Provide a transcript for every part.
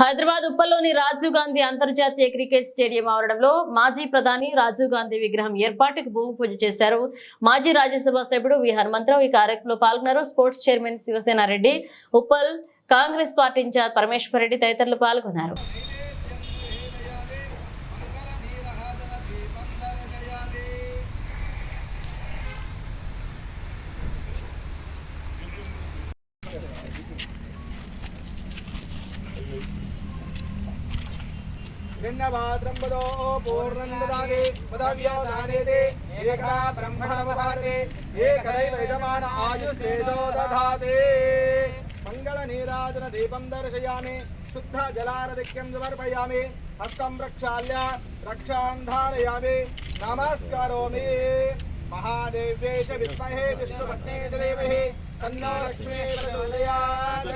హైదరాబాద్ ఉప్పల్లోని రాజీవ్ గాంధీ అంతర్జాతీయ cricket stadium ఆవరణంలో మాజీ ప్రధాని రాజీవ్ గాంధీ విగ్రహం ఏర్పాటుకు భూమి పూజ చేశారు. మాజీ రాజ్యసభ సభ్యుడు వి. హనుమంతరావు ఈ కార్యక్రమంలో పాల్గొన్నారు. Sports chairman Shivasena Reddy Uppal Congress party incharge Parameshwar Reddy తదితరులు పాల్గొన్నారు. भिन्नभाद्रम्बदो पूर्णं ददाति पदव्यो दानेति एकदा ब्रह्मणमुपहरति एकदैव यजमान आयुस्तेजो दधाति मङ्गलनीराजन दीपं दर्शयामि शुद्ध जलारधिक्यं समर्पयामि हस्तं प्रक्षाल्य रक्षां धारयामि नमस्करोमि महादेव्यै च विद्महे विष्णुपत्नी च देवहि तन्नो लक्ष्मी प्रचोदयात्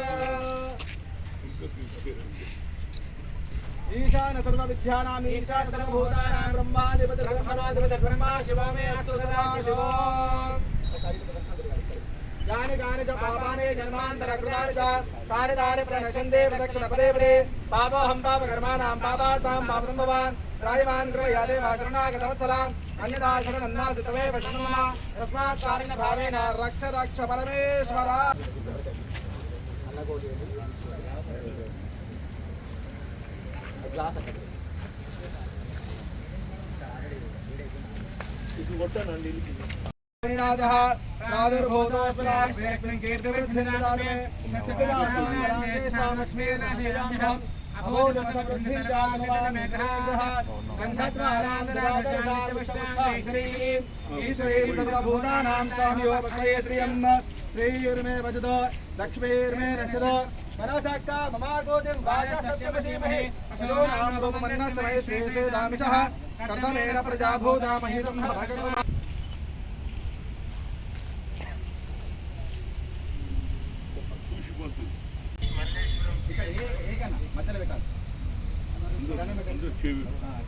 ईशान सर्वविद्यानाम् ईशान सर्वभूतानां ब्रह्माधिपति ब्रह्मणाधिपति ब्रह्मा शिवो मे अस्तु सदा शिवो यानि कानि च पापानि जन्मान्तरकृतानि च तानि तानि प्रणश्यन्ते प्रदक्षिण पदे पदे पापोऽहं पापकर्माणां पापात्मां पापसम्भवान् प्रायवान् कृपयादे वा शरणागतवत्सलाम् अन्यथा शरणं नास्ति त्वमेव शरणं मम तस्मात् कारेण भावेन रक्ष रक्ष परमेश्वर ईश्वरीं सर्वभूतानां स्वामियोपक्षये श्रियं श्रीर्मे वजद लक्ष्मीर्मे नशद मनसाक्का ममाकोतिं वाचा सत्यमशीमहे शो नाम गोपमन्ना समय श्री श्री दामिषः कर्तमेन प्रजाभूता महितं भगकर्तमा मल्लेश्वरम ठीक है एक है ना मतलब बेटा अंदर अंदर छेवी हाँ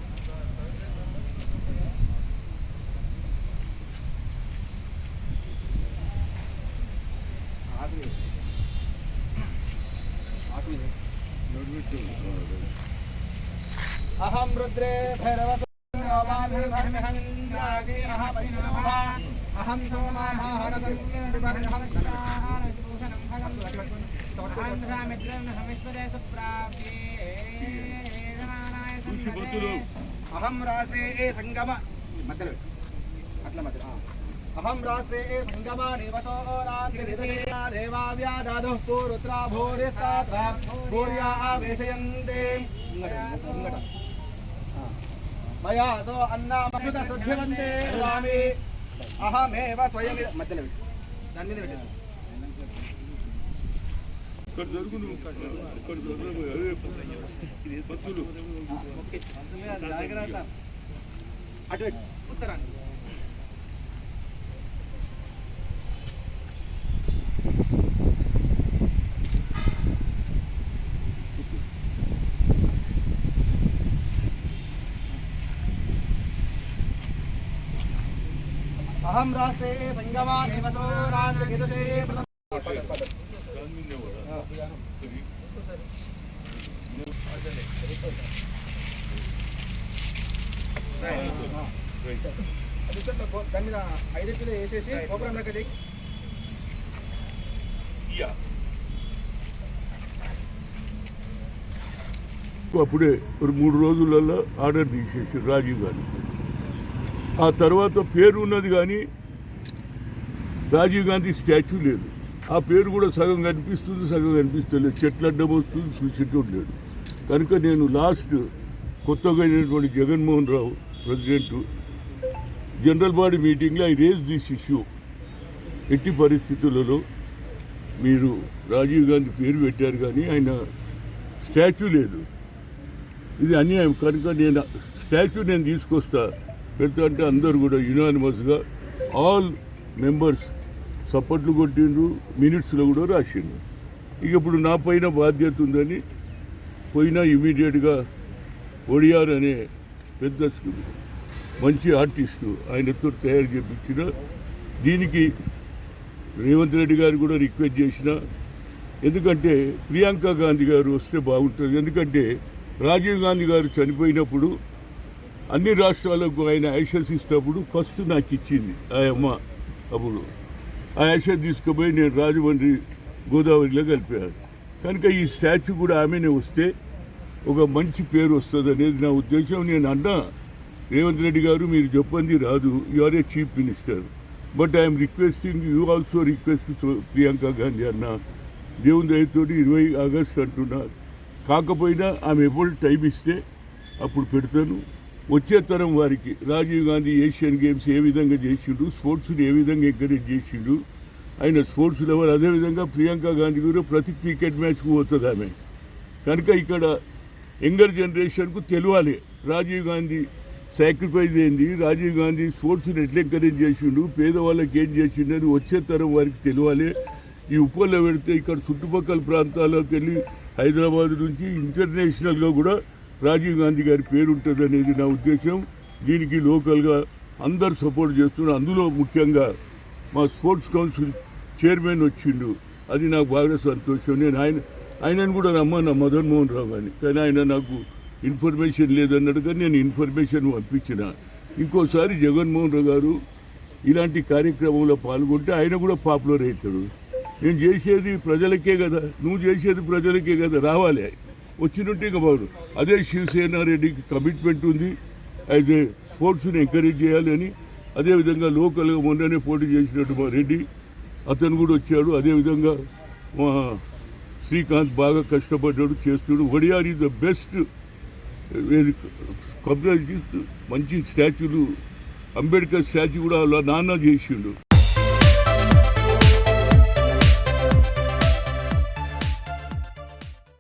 అహం రుద్రే భైరవ అహం సోమాహరసం అహం రాష్ట్రే ఏ సంగమ మధ్యలో పెట్టు. అట్లా మధ్యలో ఆ. అహం రాష్ట్రే ఏ సంగమ నివసో దేవావ్యాదాదు పూరుత్రా భూరిస్తాత్ర మయా సో అన్నామృత శుద్ధివంతే స్వామి అహమేవ స్వయం మధ్యలో. దాని మీద పెట్టేసి ఇక్కడ దొరుకును ఇక్కడ పత్తులు. అటు. ఉత్తరాన్ని అహం రాష్ట్రే సంగమా నివసో రాంధ్రగిరిదే దాని మీద కూడా. దాని మీద ఐదు కిలో వేసేసి గోపురం లెక్క చేయి ఇయ్య. అప్పుడే ఒక మూడు రోజులలో ఆర్డర్ తీసేసి రాజీవ్ గాంధీ ఆ తర్వాత పేరు ఉన్నది కానీ రాజీవ్ గాంధీ స్టాచ్యూ లేదు. ఆ పేరు కూడా సగం కనిపిస్తుంది సగం కనిపిస్తలేదు. చెట్ల అడ్డం వస్తుంది చూసేటోడు లేడు. కనుక నేను లాస్ట్ కొత్తగా అయినటువంటి Jaganmohan Rao president general body మీటింగ్లో ఐ రేజ్ దిస్ ఇష్యూ. ఎట్టి పరిస్థితులలో మీరు రాజీవ్ గాంధీ పేరు పెట్టారు కానీ ఆయన స్టాచ్యూ లేదు. ఇది అన్యాయం. కనుక నేను స్టాచ్యూ నేను తీసుకొస్తా. పెడతా అంటే అందరు కూడా యునానిమస్గా ఆల్ మెంబర్స్ సపోర్ట్లు కొట్టిండ్రు మినిట్స్లో కూడా రాసిండ్రు. ఇక ఇప్పుడు నా పైన బాధ్యత ఉందని పోయినా ఇమీడియట్గా ఒడియార్ అనే పెద్ద మంచి ఆర్టిస్టు ఆయనతో తయారు చేపించిన దీనికి రేవంత్ రెడ్డి గారు కూడా రిక్వెస్ట్ చేసిన. ఎందుకంటే ప్రియాంక గాంధీ గారు వస్తే బాగుంటుంది. ఎందుకంటే రాజీవ్ గాంధీ గారు చనిపోయినప్పుడు అన్ని రాష్ట్రాలకు ఆయన ఐషస్ ఇచ్చినప్పుడు ఫస్ట్ నాకు ఇచ్చింది. ఆ అమ్మ అప్పుడు. ఆ యాషస్ తీసుకుపోయి నేను రాజమండ్రి గోదావరిలో కలిపాను. కనుక ఈ స్టాచ్యూ కూడా ఆమెనే వస్తే ఒక మంచి పేరు వస్తుంది అనేది నా ఉద్దేశం. నేను అన్నా రేవంత్ రెడ్డి గారు మీరు చెప్పండి రాదు. You are a chief minister but I'm requesting you also request Priyanka Gandhi అన్న దేవుని దయతోటి ఇరవై ఆగస్ట్ అంటున్నారు. కాకపోయినా ఆమె ఎప్పుడు టైం ఇస్తే అప్పుడు పెడతాను. వచ్చే తరం వారికి రాజీవ్ గాంధీ ఏషియన్ గేమ్స్ ఏ విధంగా చేసిండు స్పోర్ట్స్ని ఏ విధంగా ఎంకరేజ్ చేసిండు ఆయన స్పోర్ట్స్ లెవెల్ అదేవిధంగా ప్రియాంక గాంధీ కూడా ప్రతి క్రికెట్ మ్యాచ్కు పోతుంది ఆమె. కనుక ఇక్కడ యంగర్ జనరేషన్కు తెలియాలి రాజీవ్ గాంధీ సాక్రిఫైస్ అయింది రాజీవ్ గాంధీ స్పోర్ట్స్ని ఎట్లా ఎంకరేజ్ చేసిండు? పేదవాళ్ళకి ఏం చేసిండు అని వచ్చే తరం వారికి తెలియాలి ఈ ఉప్పల్లో పెడితే ఇక్కడ చుట్టుపక్కల ప్రాంతాల్లోకి వెళ్ళి హైదరాబాద్ నుంచి ఇంటర్నేషనల్గా కూడా రాజీవ్ గాంధీ గారి పేరు ఉంటుంది అనేది నా ఉద్దేశం. దీనికి లోకల్గా అందరు సపోర్ట్ చేస్తున్నారు. అందులో ముఖ్యంగా మా స్పోర్ట్స్ కౌన్సిల్ చైర్మన్ వచ్చిండు. అది నాకు బాగా సంతోషం. నేను ఆయన ఆయనను కూడా రమ్మన్నా మదన్ మోహన్ రావు అని కానీ ఆయన నాకు ఇన్ఫర్మేషన్ లేదన్నాడు. కానీ నేను ఇన్ఫర్మేషన్ పంపించిన. ఇంకోసారి జగన్మోహన్ రావు గారు ఇలాంటి కార్యక్రమంలో పాల్గొంటే ఆయన కూడా పాపులర్ అవుతాడు. నేను చేసేది ప్రజలకే కదా. నువ్వు చేసేది ప్రజలకే కదా. రావాలి వచ్చినట్టే ఇక అదే శివసేన రెడ్డికి కమిట్మెంట్ ఉంది. అయితే స్పోర్ట్స్ని ఎంకరేజ్ చేయాలి అని. అదేవిధంగా లోకల్గా మొన్ననే పోటీ చేసినట్టు మా రెడ్డి. అతను కూడా వచ్చాడు. అదేవిధంగా మా శ్రీకాంత్ బాగా కష్టపడ్డాడు చేస్తున్నాడు. Wadiyar is the best. Compare మంచి స్టాచ్యూలు అంబేద్కర్ స్టాచ్యూ కూడా అలా నాన్న చేసిండు.